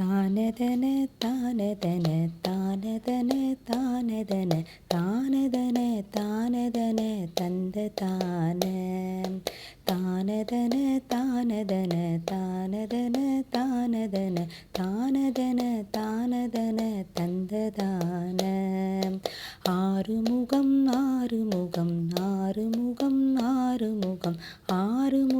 தானதன தானதன தானதன தானதன தானதன தானதன தந்த தான தானதன தானதன தானதன தானதன தானதன தானதன தந்ததான ஆறுமுகம் ஆறுமுகம் ஆறுமுகம் ஆறுமுகம் ஆறுமுகம்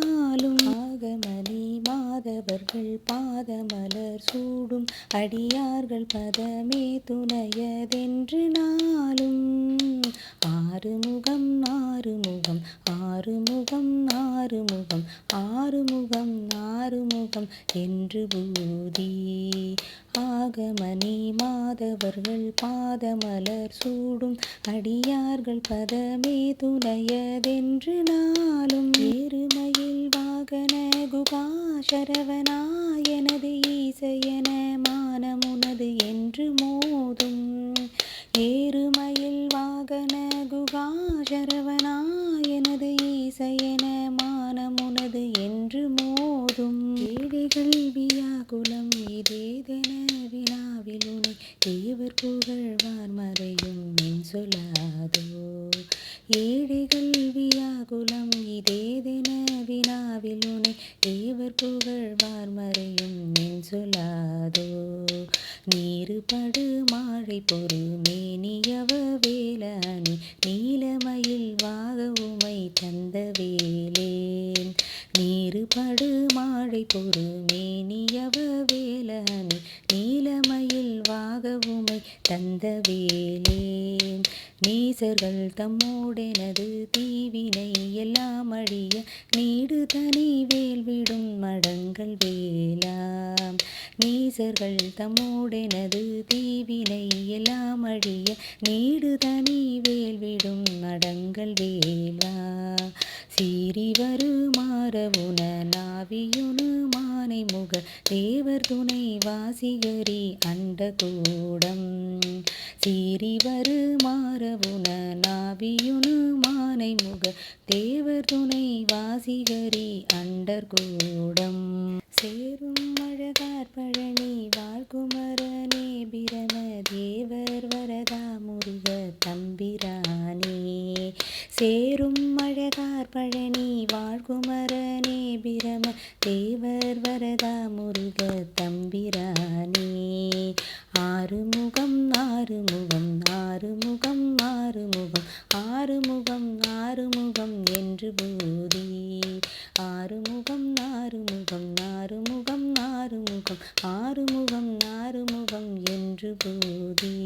மாதவர்கள் பாதமலர் சூடும் அடியார்கள் பதமே துணையதென்று நாளும். ஆறுமுகம் ஆறுமுகம் ஆறுமுகம் ஆறுமுகம் ஆறுமுகம் ஆறுமுகம் என்று பூதி ஆகமணி மாதவர்கள் பாதமலர் சூடும் அடியார்கள் பதமே துணையதென்று நாளும். எருமையில் வாகன குகா ஈசையன மானமுனது என்று மோதும் ஏறுமையில் வாகன குகா சரவணாயனது ஈசையன மானமுனது என்று மோதும் ஏழைகள் வியாகுலம் இதேதென வினாவில் உனை அவர் புகழ்வார் மறையும் என் சொல்லாதோ? ஏழைகள் வியாகுலம் இதேதென வினாவில் உனை தேவர் புகழ்வார் மறையும் என் சொல்லாதோ? நீருபடு மாழை பொறு மேனியவ வேலணி நீலமயில் வாக உமை தந்த வேலேன். நீரு படு மாழை பொறு மேனியவ வேலணி நீலமயில் வாக உமை தந்த வேலேன். நீசர்கள் தம்மோடெனது தீவினை எல்லாம் அழிய நீடு தனி வேல் விடும் மடங்கள் வேலாம். நீசர்கள் தம்மோடெனது தீவினை எல்லாம் அழிய நீடு தனி வேல் விடும் மடங்கள் வேலா சீறி வருமாறவுன நாவியுனு மானை முக தேவர் துணை வாசிகரி அண்ட கூடம். சீரிவரு மாறவுன நாவியுனு மானை முக தேவர் துணை வாசிகரி அண்டர் கூடம். சேரும் அழகார் பழனி வாழ்குமரனே பிரம தேவர் வரதா முருக தம்பிரானே சேரும் அழகார் பழனி வாழ்குமரனே பிரம தேவர் வரதா முருக தம்பிரானே. ஆறுமுகம் ஆறுமுகம் ஆறுமுகம் ஆறுமுகம் ஆறுமுகம் ஆறுமுகம் என்று பூதி. ஆறுமுகம் ஆறுமுகம் ஆறுமுகம் ஆறுமுகம் ஆறுமுகம் ஆறுமுகம் என்று பூதி.